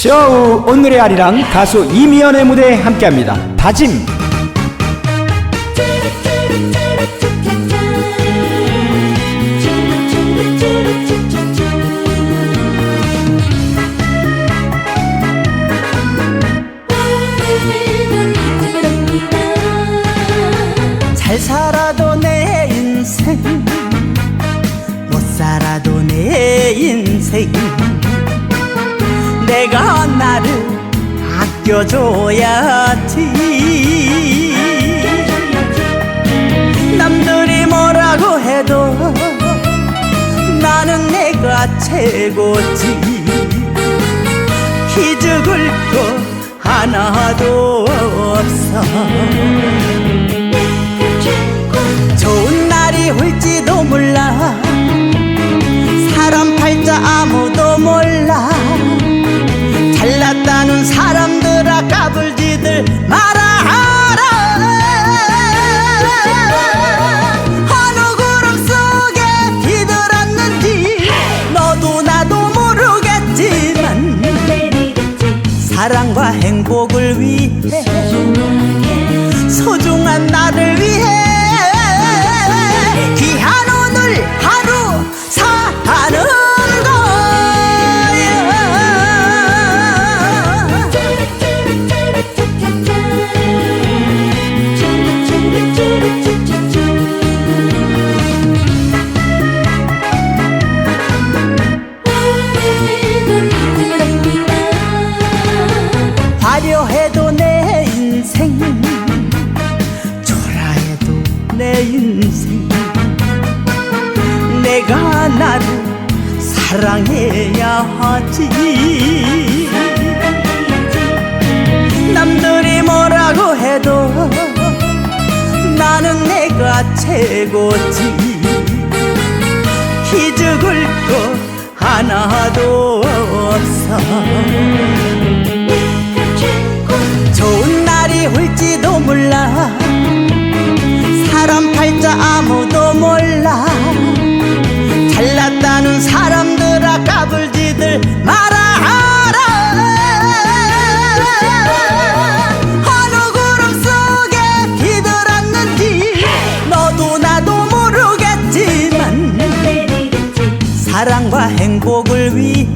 쇼 오늘의 아리랑 가수 이미연의 무대에 함께합니다. 다짐. 못 살아도 내 인생 내가 나를 아껴줘야지. 남들이 뭐라고 해도 나는 내가 최고지. 기죽을 거 하나도 없어 사랑과 행복을 위해 소중한 나를 위해 내 인생. 내가 나를 사랑해야 하지. 남들이 뭐라고 해도 나는 내가 최고지. 기죽을 거 하나도 없어 사랑과 행복을 위해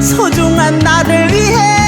소중한 나를 위해.